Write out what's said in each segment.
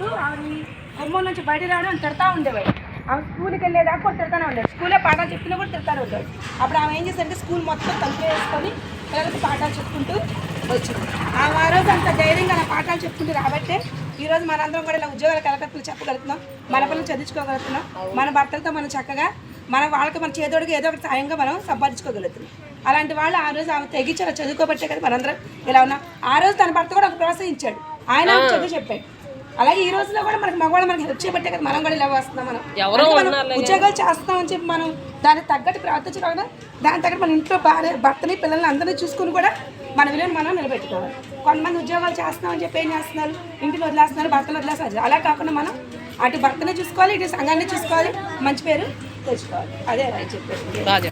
అప్పుడు ఆవిడ గుమ్మం నుంచి బయట రావడం తిడతా ఉండేవాడు. ఆమె స్కూల్కి వెళ్ళేదాకా కూడా తిడతానే ఉండేది. స్కూల్లో పాఠాలు చెప్పినా కూడా తిడతానే ఉండేది. అప్పుడు ఆమె ఏం చేసిందంటే స్కూల్ మొత్తం తలుపు వేసుకొని పిల్లలకి పాఠాలు చెప్పుకుంటూ వచ్చింది. ఆమె ఆ రోజు అంత ధైర్యంగా నా పాఠాలు చెప్పుకుంటూ రాబట్టే ఈ రోజు మనందరం కూడా ఇలా ఉద్యోగాల కలకత్తులు చెప్పగలుగుతున్నాం. మన పిల్లలు చదివించుకోగలుగుతున్నాం. మన భర్తలతో మనం చక్కగా మన వాళ్ళకి మన చేదోడికి ఏదో ఒకటి సాయంగా మనం సంపాదించుకోగలుగుతున్నాం. అలాంటి వాళ్ళు ఆ రోజు ఆమె తెగించి అలా చదువుకోబట్టే కదా మనందరం ఇలా ఉన్నాం. ఆ రోజు తన భర్త కూడా ఒక ప్రోత్సహించాడు. ఆయన చదువు చెప్పాడు. అలాగే ఈ రోజులో కూడా మనకి మగవాళ్ళు మనకి హెల్ప్ చేయబట్టే కదా మనం కూడా ఇలా వస్తున్నాం మనం. ఎవరో మనం ఉద్యోగాలు చేస్తామని చెప్పి మనం దానికి తగ్గట్టు ప్రవర్తించడం కదా దాని తగ్గట్టు మన ఇంట్లో భార్య భర్తని పిల్లల్ని అందరినీ చూసుకుని కూడా మన విలువను మనం నిలబెట్టుకోవాలి. కొంతమంది ఉద్యోగాలు చేస్తున్నామని చెప్పి ఏం చేస్తున్నారు? ఇంటిని వదిలేస్తున్నారు భర్తలు వదిలేస్తున్నారు. అలా కాకుండా మనం అటు భర్తని చూసుకోవాలి ఇటు సంఘాన్ని చూసుకోవాలి మంచి పేరు తెచ్చుకోవాలి. అదే చెప్పేది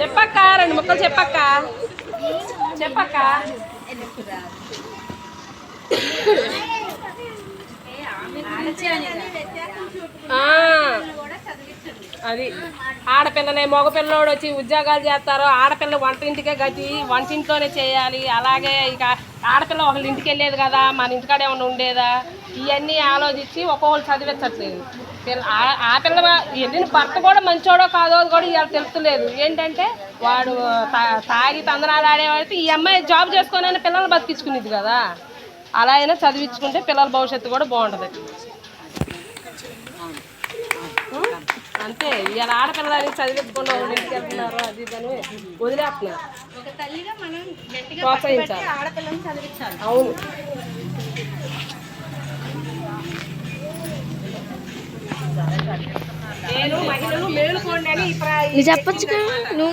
చెప్పక్క రెండు ముక్కలు చెప్పక్క. చెప్పక్క. ఆ, అది ఆడపిల్లనే మగపిల్లోడు వచ్చి ఉద్యోగాలు చేస్తారు ఆడపిల్ల వంటింటికే గతి వంటింట్లోనే చేయాలి. అలాగే ఇక ఆడపిల్ల ఒకళ్ళ ఇంటికి వెళ్ళేది కదా మన ఇంటికాడ ఏమైనా ఉండేదా? ఇవన్నీ ఆలోచించి ఒక్కొక్కరు చదివించట్లేదు. ఆ- పిల్ల వెళ్ళిన భర్త కూడా మంచోడో కాదో కూడా ఇవాళ తెలుస్తలేదు. ఏంటంటే వాడు తా- తాగి తందనాలు ఆడేవాడితే ఈ అమ్మాయి జాబ్ చేసుకొని పిల్లలు బతికించుకునేది కదా. అలా అయినా చదివించుకుంటే పిల్లల భవిష్యత్తు కూడా బాగుంటుంది. అంతే ఇవాళ ఆడపిల్లలని చదివించకుండా వాళ్ళ ఇంటికి వెళ్తున్నారు అది ఇదని వదిలేస్తున్నారు. ప్రోత్సహించాలి. ఆడపిల్లని చదివించాలి. అవును. నేను మహిళలు మేలుకోండి అని చెప్పొచ్చు నువ్వు